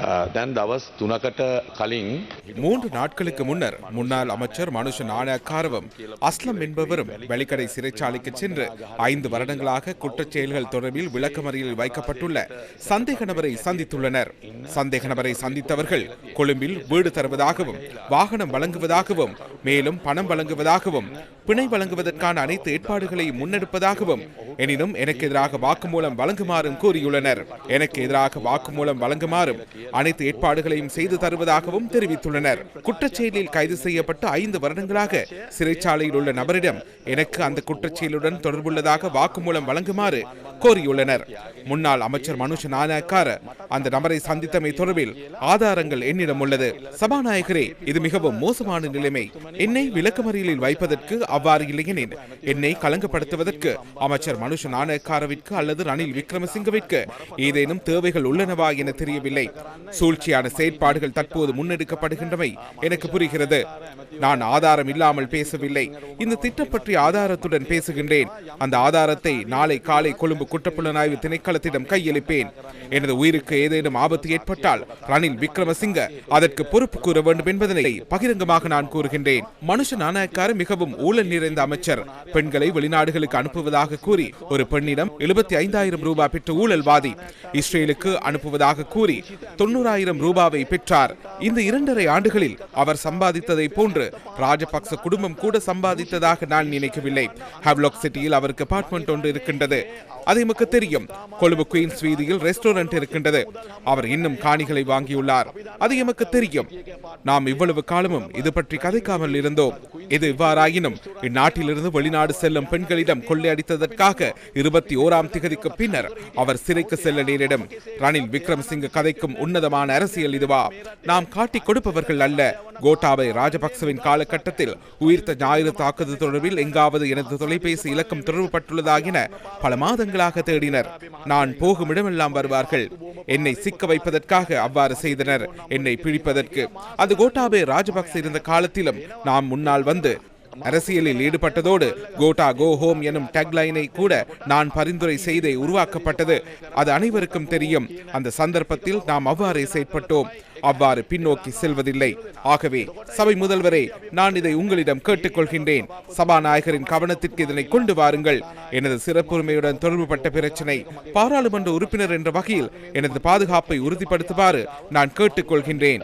දැන් දවස් තුනකට කලින් மூன்று நாட்களுக்கு முன்னர் முன்னாள் அமைச்சர் மனுஷ நாணயக்காரவும் அஸ்லம் என்பவரும் வெளிக்கடை சிறைச்சாலைக்கு சென்று ஐந்து வருடங்களாக குற்றச் செயல்கள் தொடர்பில் விளக்கமறியலில் வைக்கப்பட்டுள்ள சந்தேக நபரை சந்தித்துள்ளனர் சந்தேக நபரை சந்தித்தவர்கள் கொழும்பில் வீடு தருவதாகவும் வாகனம் வழங்குவதாகவும் மேலும் பணம் வழங்குவதாகவும் பிணை வழங்குவதற்கான அனைத்து ஏற்பாடுகளையும் முன்னெடுப்பதாகவும் எனினும் எனக்கு எதிராக வாக்குமூலம் வழங்குமாறும் கூறியுள்ளனர் எனக்கு எதிராக வாக்குமூலம் வழங்குமாறும் அனைத்து ஏற்பாடுகளையும் செய்து தருவதாகவும் தெரிவித்துள்ளனர். குற்றச்செயலில் கைது செய்யப்பட்டு ஐந்து வருடங்களாக சிறைச்சாலையில் உள்ள நபரிடம் எனக்கு அந்த குற்றச்செயலுடன் தொடர்புள்ளதாக வாக்குமூலம் வழங்குமாறு கோரியுள்ளனர். முன்னாள் அமைச்சர் மனுஷ நாணயக்கார அந்த நபரை சந்தித்தமை தொடர்பில் ஆதாரங்கள் என்னிடம் உள்ளது. சபாநாயகரே இது மிகவும் மோசமான நிலைமை. என்னை விளக்கமறியலில் வைப்பதற்கு அவ்வாறு இல்லையெனில் என்னை கலங்கப்படுத்துவதற்கு அமைச்சர் மனுஷ நாணயக்காரவிற்கு அல்லது ரணில் விக்ரமசிங்கவிற்கு ஏதேனும் தேவைகள் உள்ளனவா என தெரியவில்லை. சூழ்ச்சியான செயற்பாடுகள் தற்போது முன்னெடுக்கப்படுகின்றமை எனக்கு புரிகிறது. நான் ஆதாரம் இல்லாமல் பேசவில்லை. இந்த திட்டம் பற்றிய ஆதாரத்துடன் பேசுகின்றேன். அந்த ஆதாரத்தை நாளை காலை கொழும்பு குற்றப்புலனாய்வு திணைக்களத்திடம் கையளிப்பேன். எனது உயிருக்கு ஏதேனும் ஆபத்து ஏற்பட்டால் ரணில் விக்ரமசிங்க அதற்கு பொறுப்பு கூற வேண்டும் என்பதனை பகிரங்கமாக நான் கூறுகின்றேன். மனுஷ நாணயக்கார மிகவும் ஊழல் நிறைந்த அமைச்சர். பெண்களை வெளிநாடுகளுக்கு அனுப்புவதாக கூறி ஒரு பெண்ணிடம் எழுபத்தி ஐந்தாயிரம் ரூபாய் பெற்ற ஊழல்வாதி இஸ்ரேலுக்கு அனுப்புவதாக கூறி தொண்ணூறாயிரம் ரூபாவை பெற்றார். இந்த இரண்டரை ஆண்டுகளில் அவர் சம்பாதித்ததை போன்று ராஜபக்ச குடும்பம் கூட சம்பாதித்ததாக நான் நினைக்கவில்லை. ஹவ்லாக் சிட்டியில் அவருக்கு அபார்ட்மெண்ட் ஒன்று இருக்கின்றது. அது எமக்கு தெரியும். கொழும்பு குயின்ஸ் வீதியில் ரெஸ்டாரண்ட் இருக்கின்றது. அவர் இன்னும் காணிகளை வாங்கியுள்ளார். அது எமக்கு தெரியும். நாம் இவ்வளவு காலமும் இது பற்றி கதைக்காமல் இருந்தோம். இது இவ்வாறாயினும் இந்நாட்டிலிருந்து வெளிநாடு செல்லும் பெண்களிடம் கொள்ளையடித்ததற்காக இருபத்தி ஓராம் திகதிக்கு பின்னர் அவர் சிறைக்கு செல்ல நேரிடும். ரணில் விக்ரம்சிங்க கதைக்கும் உன்னதமான அரசியல் இதுவா? நாம் காட்டிக் கொடுப்பவர்கள் அல்ல. கோட்டாபை ராஜபக்சவின் காலகட்டத்தில் உயிர்த்த ஞாயிறு தாக்குதல் தொடர்பில் எங்காவது எனது தொலைபேசி இலக்கம் தொடர்புபட்டுள்ளதாகின பல மாதங்களாக தேடினர். நான் போகும் இடமெல்லாம் வருவார்கள். என்னை சிக்க வைப்பதற்காக அவ்வாறு செய்தனர். என்னை பிடிப்பதற்கு. அது கோட்டாபே ராஜபக்ச இருந்த காலத்திலும் நாம் முன்னால் வந்து தொடர்ந்து. அரசியலில் ஈடுபட்டதோடு கோட்டா கோ ஹோம் எனும் டேக்லைனை கூட நான் பரிந்துரை செய்தே உருவாக்கப்பட்டது. அது அனைவருக்கும் தெரியும். அந்த சந்தர்ப்பத்தில் நாம் அவ்வாறே செயற்பட்டோம். அவ்வாறு பின்னோக்கி செல்வதில்லை. ஆகவே சபை முதல்வரே நான் இதை உங்களிடம் கேட்டுக்கொள்கின்றேன். சபாநாயகரின் கவனத்திற்கு இதனை கொண்டு வாருங்கள். எனது சிறப்புரிமையுடன் தொடர்புபட்ட பிரச்சினை பாராளுமன்ற உறுப்பினர் என்ற வகையில் எனது பாதுகாப்பை உறுதிப்படுத்துமாறு நான் கேட்டுக்கொள்கின்றேன்.